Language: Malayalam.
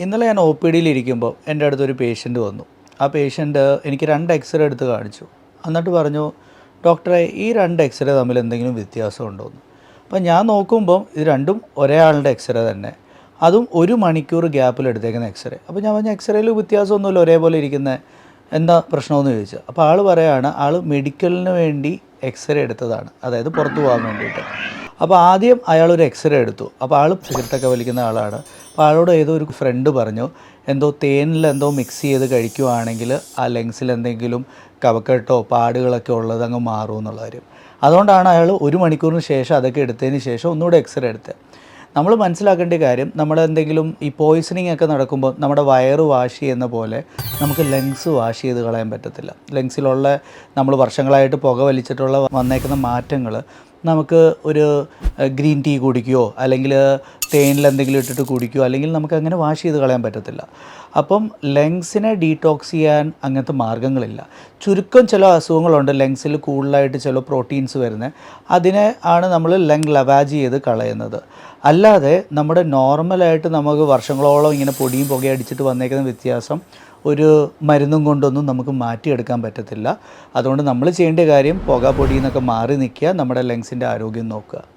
ഇന്നലെ ഞാൻ ഒ പി ഡിയിൽ ഇരിക്കുമ്പോൾ എന്റെ അടുത്തൊരു പേഷ്യന്റ് വന്നു. ആ പേഷ്യന്റ് എനിക്ക് രണ്ട് എക്സ്റേ എടുത്ത് കാണിച്ചു. എന്നിട്ട് പറഞ്ഞു ഡോക്ടറെ ഈ രണ്ട് എക്സ്റേ തമ്മിൽ എന്തെങ്കിലും വ്യത്യാസം ഉണ്ടോ എന്ന് അപ്പം ഞാൻ നോക്കുമ്പം ഇത് രണ്ടും ഒരേ ആളുടെ എക്സ്റേ തന്നെ. അതും ഒരു മണിക്കൂർ ഗ്യാപ്പിൽ എടുത്തേക്കുന്ന എക്സ്റേ അപ്പോൾ ഞാൻ പറഞ്ഞ എക്സ്റേയിൽ വ്യത്യാസമൊന്നുമില്ല ഒരേപോലെ ഇരിക്കുന്ന. എന്താ പ്രശ്നമെന്ന് ചോദിച്ചു. അപ്പോൾ ആൾ പറയാണ് ആൾ മെഡിക്കലിന് വേണ്ടി എക്സ്റേ എടുത്തതാണ്. അതായത് പുറത്തു പോകാൻ വേണ്ടിയിട്ട്. അപ്പോൾ ആദ്യം അയാൾ ഒരു എക്സ്റേ എടുത്തു. അപ്പോൾ ആൾ സിഗരറ്റൊക്കെ വലിക്കുന്ന ആളാണ്. അപ്പോൾ ആളോട് ഏതോ ഒരു ഫ്രണ്ട് പറഞ്ഞു എന്തോ തേനിൽ എന്തോ മിക്സ് ചെയ്ത് കഴിക്കുവാണെങ്കിൽ ആ ലെങ്സിൽ എന്തെങ്കിലും കവക്കെട്ടോ പാടുകളൊക്കെ ഉള്ളത് അങ്ങ് മാറും എന്നുള്ള കാര്യം. അതുകൊണ്ടാണ് അയാൾ ഒരു മണിക്കൂറിന് ശേഷം അതൊക്കെ എടുത്തതിന് ശേഷം ഒന്നുകൂടെ എക്സ്റേ എടുത്തത്. നമ്മൾ മനസ്സിലാക്കേണ്ട കാര്യം നമ്മുടെ എന്തെങ്കിലും ഈ പോയിസണിങ് ഒക്കെ നടക്കുമ്പോൾ നമ്മുടെ വയറ് വാഷ് ചെയ്യുന്ന പോലെ നമുക്ക് ലങ്സ് വാഷ് ചെയ്ത് കളയാൻ പറ്റത്തില്ല. ലങ്സിലുള്ള നമ്മൾ വർഷങ്ങളായിട്ട് പുക വലിച്ചിട്ടുള്ള വന്നേക്കുന്ന മാറ്റങ്ങൾ നമുക്ക് ഒരു ഗ്രീൻ ടീ കുടിക്കുകയോ അല്ലെങ്കിൽ തേനിൽ എന്തെങ്കിലും ഇട്ടിട്ട് കുടിക്കുകയോ അല്ലെങ്കിൽ നമുക്ക് അങ്ങനെ വാഷ് ചെയ്ത് കളയാൻ പറ്റത്തില്ല. അപ്പം ലങ്സിനെ ഡീടോക്സ് ചെയ്യാൻ അങ്ങനത്തെ മാർഗങ്ങളില്ല. ചുരുക്കം ചില അസുഖങ്ങളുണ്ട്. ലങ്സിൽ കൂടുതലായിട്ട് ചില പ്രോട്ടീൻസ് വരുന്നത്. അതിനെ ആണ് നമ്മൾ ലങ് ലവാജ് ചെയ്ത് കളയുന്നത്. അല്ലാതെ നമ്മുടെ നോർമലായിട്ട് നമുക്ക് വർഷങ്ങളോളം ഇങ്ങനെ പൊടിയും പുകയും അടിച്ചിട്ട് വന്നേക്കുന്ന വ്യത്യാസം ഒരു മരുന്നും കൊണ്ടൊന്നും നമുക്ക് മാറ്റിയെടുക്കാൻ പറ്റത്തില്ല. അതുകൊണ്ട് നമ്മൾ ചെയ്യേണ്ട കാര്യം പുക പൊടിയിൽ നിന്നൊക്കെ മാറി നിൽക്കുക നമ്മുടെ ലങ്സിന്റെ ആരോഗ്യം നോക്കുക.